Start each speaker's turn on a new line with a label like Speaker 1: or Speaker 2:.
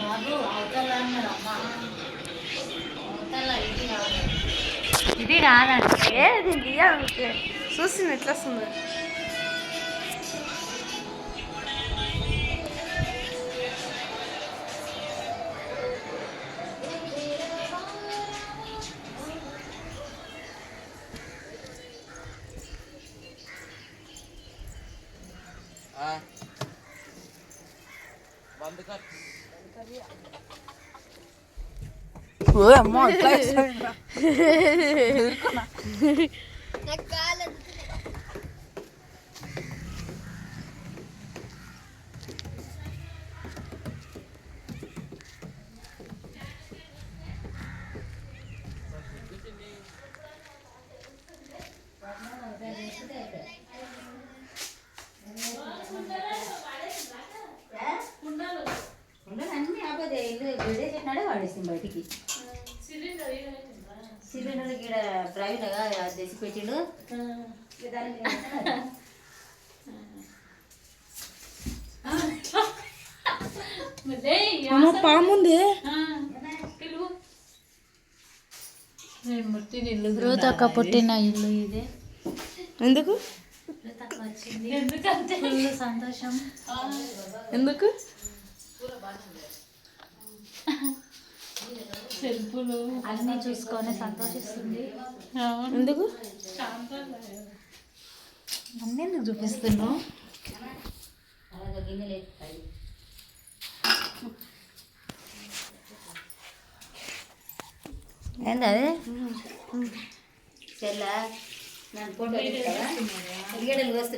Speaker 1: బాబు అవతల అన్నారు అమ్మ అవతల ఇది కాదు.
Speaker 2: ఇది
Speaker 3: దీన్ని తీయాలి చూస్తుంది ఎట్లా వస్తుంది. ఓ అమ్మ
Speaker 1: చెప్పినాడే వాడేసింది బయటికి. సిలిండర్ ఇక్కడ ప్రైవేట్గా తెచ్చి పెట్టిండు.
Speaker 3: పాముంది
Speaker 2: రూతక్క పుట్టిన ఇల్లు ఇది.
Speaker 3: ఎందుకు?
Speaker 2: సంతోషం.
Speaker 3: ఎందుకు?
Speaker 2: అన్నీ చూసుకొని సంతోషిస్తుంది.
Speaker 3: ఎందుకు?
Speaker 2: అన్నీ ఎందుకు చూపిస్తున్నావు?
Speaker 1: ఏంది అది? చెల్ల నన్ను ఫోటో